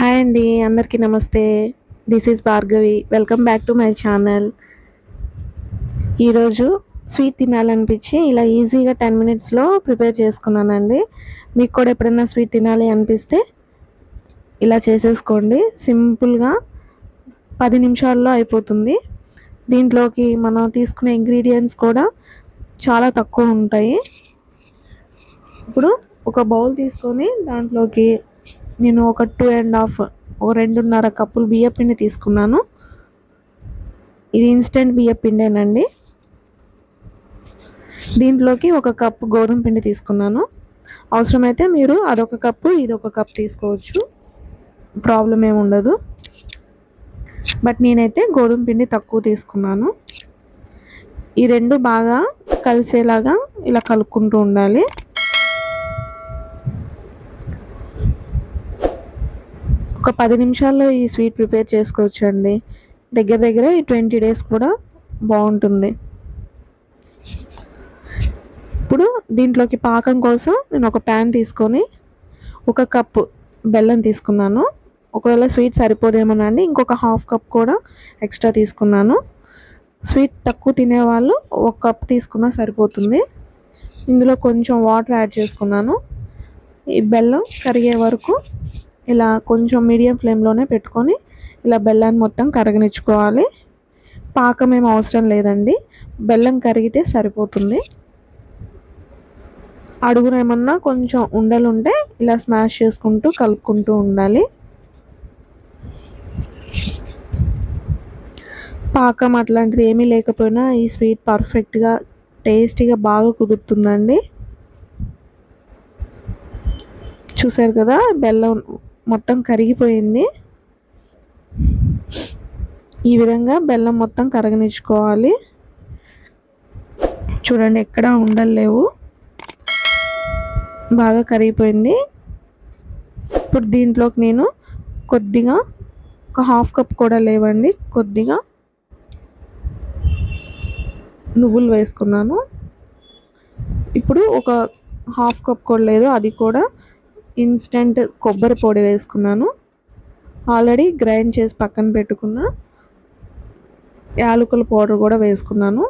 Hi అండి అందరికీ నమస్తే. This is Bhargavi welcome back to my channel ఈరోజు స్వీట్ తినాలనిపించి ఇలా ఈజీగా టెన్ మినిట్స్లో ప్రిపేర్ చేసుకున్నానండి. మీకు కూడా ఎప్పుడైనా స్వీట్ తినాలి అనిపిస్తే ఇలా చేసేసుకోండి. సింపుల్గా పది నిమిషాల్లో అయిపోతుంది. దీంట్లోకి మనం తీసుకునే ఇంగ్రీడియంట్స్ కూడా చాలా తక్కువ ఉంటాయి. ఇప్పుడు ఒక బౌల్ తీసుకొని దాంట్లోకి నేను ఒక టూ అండ్ హాఫ్ ఒక రెండున్నర కప్పులు బియ్యపిండి తీసుకున్నాను. ఇది ఇన్స్టెంట్ బియ్యపిండేనండి దీంట్లోకి ఒక కప్పు గోధుమ పిండి తీసుకున్నాను. అవసరమైతే మీరు అదొక కప్పు ఇది ఒక కప్ తీసుకోవచ్చు. ప్రాబ్లం ఏమి ఉండదు. బట్ నేనైతే గోధుమ పిండి తక్కువ తీసుకున్నాను. ఈ రెండు బాగా కలిసేలాగా ఇలా కలుపుకుంటూ ఉండాలి. ఒక పది నిమిషాల్లో ఈ స్వీట్ ప్రిపేర్ చేసుకోవచ్చు అండి దగ్గర దగ్గర ఈ ట్వంటీ డేస్ కూడా బాగుంటుంది. ఇప్పుడు దీంట్లోకి పాకం కోసం నేను ఒక ప్యాన్ తీసుకొని ఒక కప్పు బెల్లం తీసుకున్నాను. ఒకవేళ స్వీట్ సరిపోదేమోనండి ఇంకొక హాఫ్ కప్ కూడా ఎక్స్ట్రా తీసుకున్నాను. స్వీట్ తక్కువ తినేవాళ్ళు ఒక కప్ తీసుకున్నా సరిపోతుంది. ఇందులో కొంచెం వాటర్ యాడ్ చేసుకున్నాను. ఈ బెల్లం కరిగే వరకు ఇలా కొంచెం మీడియం ఫ్లేమ్లోనే పెట్టుకొని ఇలా బెల్లాన్ని మొత్తం కరగనిచ్చుకోవాలి. పాకం ఏం అవసరం లేదండి. బెల్లం కరిగితే సరిపోతుంది. అడుగున ఏమన్నా కొంచెం ఉండలు ఉంటే ఇలా స్మాష్ చేసుకుంటూ కలుపుకుంటూ ఉండాలి. పాకం అట్లాంటిది ఏమీ లేకపోయినా ఈ స్వీట్ పర్ఫెక్ట్గా టేస్టీగా బాగా కుదురుతుందండి. చూసారు కదా? బెల్లం మొత్తం కరిగిపోయింది. ఈ విధంగా బెల్లం మొత్తం కరగనిచ్చుకోవాలి. చూడండి ఎక్కడ ఉండలేవు బాగా కరిగిపోయింది. ఇప్పుడు దీంట్లోకి నేను కొద్దిగా ఒక హాఫ్ కప్ కూడా లేవండి. కొద్దిగా నువ్వులు వేసుకున్నాను. ఇప్పుడు ఒక హాఫ్ కప్ కూడా లేదు. అది కూడా ఇన్స్టెంట్ కొబ్బరి పొడి వేసుకున్నాను. ఆల్రెడీ గ్రైండ్ చేసి పక్కన పెట్టుకున్న యాలకుల పౌడర్ కూడా వేసుకున్నాను.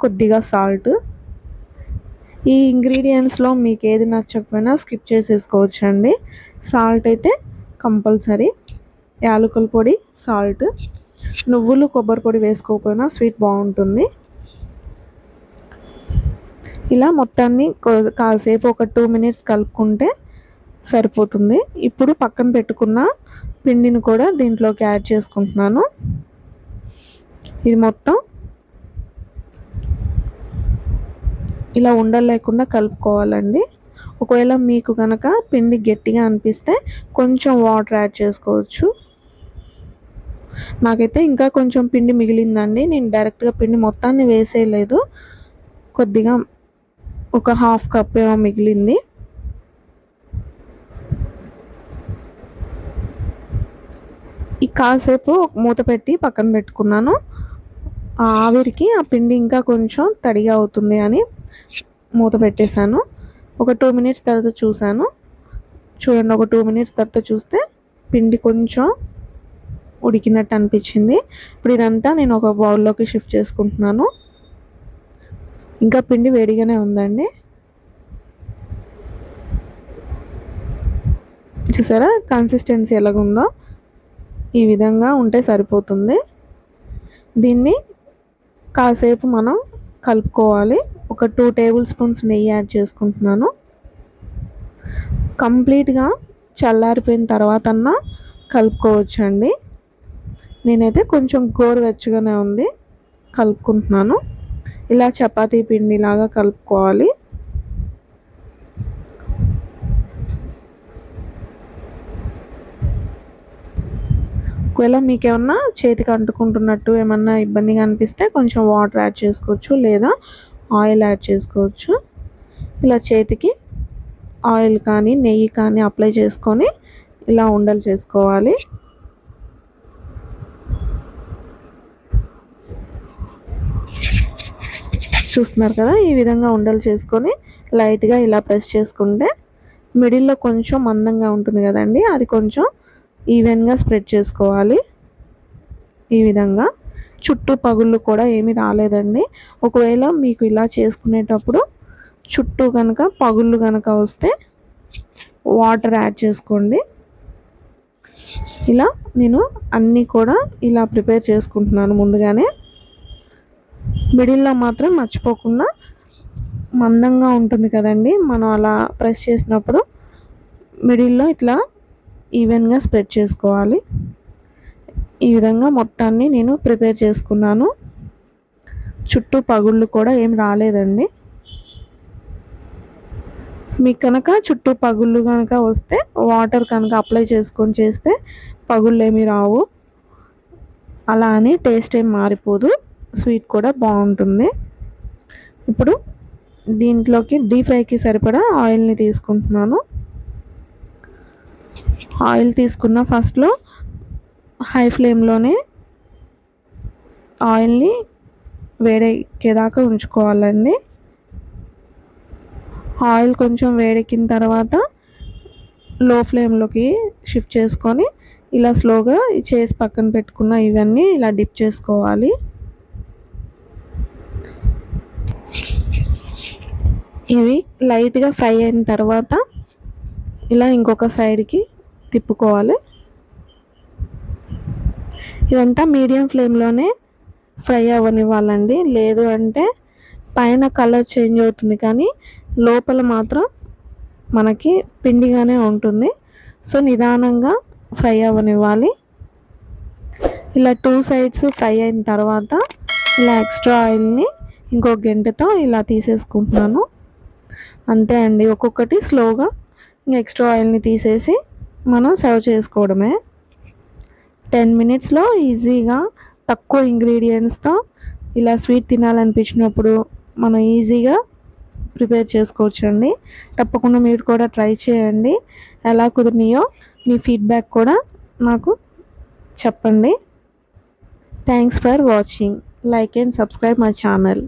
కొద్దిగా సాల్ట్. ఈ ఇంగ్రీడియంట్స్లో మీకు ఏది నచ్చకపోయినా స్కిప్ చేసేసుకోవచ్చు అండి సాల్ట్ అయితే కంపల్సరీ. యాలకుల పొడి సాల్ట్. నువ్వులు కొబ్బరి పొడి వేసుకోకపోయినా స్వీట్ బాగుంటుంది. ఇలా మొత్తాన్ని కాసేపు ఒక టూ మినిట్స్ కలుపుకుంటే సరిపోతుంది. ఇప్పుడు పక్కన పెట్టుకున్న పిండిని కూడా దీంట్లోకి యాడ్ చేసుకుంటున్నాను. ఇది మొత్తం ఇలా ఉండలేకుండా కలుపుకోవాలండి. ఒకవేళ మీకు కనుక పిండి గట్టిగా అనిపిస్తే కొంచెం వాటర్ యాడ్ చేసుకోవచ్చు. నాకైతే ఇంకా కొంచెం పిండి మిగిలిందండి. నేను డైరెక్ట్గా పిండి మొత్తాన్ని వేసేయలేదు. కొద్దిగా ఒక హాఫ్ కప్ ఏమో మిగిలింది. ఈ కాసేపు మూత పెట్టి పక్కన పెట్టుకున్నాను. ఆ ఆవిరికి ఆ పిండి ఇంకా కొంచెం తడిగా అవుతుంది అని మూత పెట్టేశాను. ఒక టూ మినిట్స్ తర్వాత చూశాను. చూడండి ఒక టూ మినిట్స్ తర్వాత చూస్తే పిండి కొంచెం ఉడికినట్టు అనిపించింది. ఇప్పుడు ఇదంతా నేను ఒక బౌల్లోకి షిఫ్ట్ చేసుకుంటున్నాను. ఇంకా పిండి వేడిగానే ఉందండి. చూసారా? కన్సిస్టెన్సీ ఎలాగుందో. ఈ విధంగా ఉంటే సరిపోతుంది. దీన్ని కాసేపు మనం కలుపుకోవాలి. ఒక టూ టేబుల్ స్పూన్స్ నెయ్యి యాడ్ చేసుకుంటున్నాను. కంప్లీట్గా చల్లారిపోయిన తర్వాత కలుపుకోవచ్చండి. నేనైతే కొంచెం గోరువెచ్చగానే ఉంది. కలుపుకుంటున్నాను. ఇలా చపాతీ పిండిలాగా కలుపుకోవాలి. ఒకవేళ మీకు ఏమన్నా చేతికి అంటుకుంటున్నట్టు ఏమన్నా ఇబ్బందిగా అనిపిస్తే కొంచెం వాటర్ యాడ్ చేసుకోవచ్చు లేదా ఆయిల్ యాడ్ చేసుకోవచ్చు. ఇలా చేతికి ఆయిల్ కానీ నెయ్యి కానీ అప్లై చేసుకొని ఇలా ఉండలు చేసుకోవాలి. చూస్తున్నారు కదా ఈ విధంగా ఉండలు చేసుకొని లైట్గా ఇలా ప్రెస్ చేసుకుంటే మిడిల్లో కొంచెం మందంగా ఉంటుంది కదండి అది కొంచెం ఈవెన్గా స్ప్రెడ్ చేసుకోవాలి. ఈ విధంగా. చుట్టూ పగుళ్ళు కూడా ఏమీ రాలేదండి. ఒకవేళ మీకు ఇలా చేసుకునేటప్పుడు చుట్టూ కనుక పగుళ్ళు కనుక వస్తే వాటర్ యాడ్ చేసుకోండి. ఇలా నేను అన్నీ కూడా ఇలా ప్రిపేర్ చేసుకుంటున్నాను ముందుగానే. మిడిల్లో మాత్రం మర్చిపోకుండా మందంగా ఉంటుంది కదండి. మనం అలా ప్రెస్ చేసినప్పుడు మిడిల్లో ఇట్లా ఈవెన్గా స్ప్రెడ్ చేసుకోవాలి. ఈ విధంగా మొత్తాన్ని నేను ప్రిపేర్ చేసుకున్నాను. చుట్టూ పగుళ్ళు కూడా ఏం రాలేదండి. మీకు కనుక చుట్టూ పగుళ్ళు కనుక వస్తే వాటర్ కనుక అప్లై చేసుకొని చేస్తే పగుళ్ళు ఏమి రావు. అలా అని టేస్ట్ ఏం మారిపోదు. స్వీట్ కూడా బాగుంటుంది. ఇప్పుడు దీంట్లోకి డీప్ ఫ్రైకి సరిపడా ఆయిల్ని తీసుకుంటున్నాను. ఆయిల్ తీసుకున్న ఫస్ట్లో హై ఫ్లేమ్లోనే ఆయిల్ని వేడెక్కేదాకా ఉంచుకోవాలండి. ఆయిల్ కొంచెం వేడెక్కిన తర్వాత లో ఫ్లేమ్లోకి షిఫ్ట్ చేసుకొని ఇలా స్లోగా చేసి పక్కన పెట్టుకున్న ఇవన్నీ ఇలా డిప్ చేసుకోవాలి. ఇవి లైట్గా ఫ్రై అయిన తర్వాత ఇలా ఇంకొక సైడ్కి తిప్పుకోవాలి. ఇదంతా మీడియం ఫ్లేమ్లోనే ఫ్రై అవ్వనివ్వాలండి. లేదు అంటే పైన కలర్ చేంజ్ అవుతుంది కానీ లోపల మాత్రం మనకి పిండిగానే ఉంటుంది. సో నిదానంగా ఫ్రై అవ్వనివ్వాలి. ఇలా టూ సైడ్స్ ఫ్రై అయిన తర్వాత ఇలా ఎక్స్ట్రా ఆయిల్ని ఇంకో గంటతో ఇలా తీసేసుకుంటున్నాను. అంతే అండి. ఒక్కొక్కటి స్లోగా ఇంకా ఎక్స్ట్రా ఆయిల్ని తీసేసి మనం సర్వ్ చేసుకోవడమే. టెన్ మినిట్స్లో ఈజీగా తక్కువ ఇంగ్రీడియంట్స్తో ఇలా స్వీట్ తినాలనిపించినప్పుడు మనం ఈజీగా ప్రిపేర్ చేసుకోవచ్చండి. తప్పకుండా మీరు కూడా ట్రై చేయండి. ఎలా కుదిరినాయో మీ ఫీడ్బ్యాక్ కూడా నాకు చెప్పండి. Thanks for watching like and subscribe my channel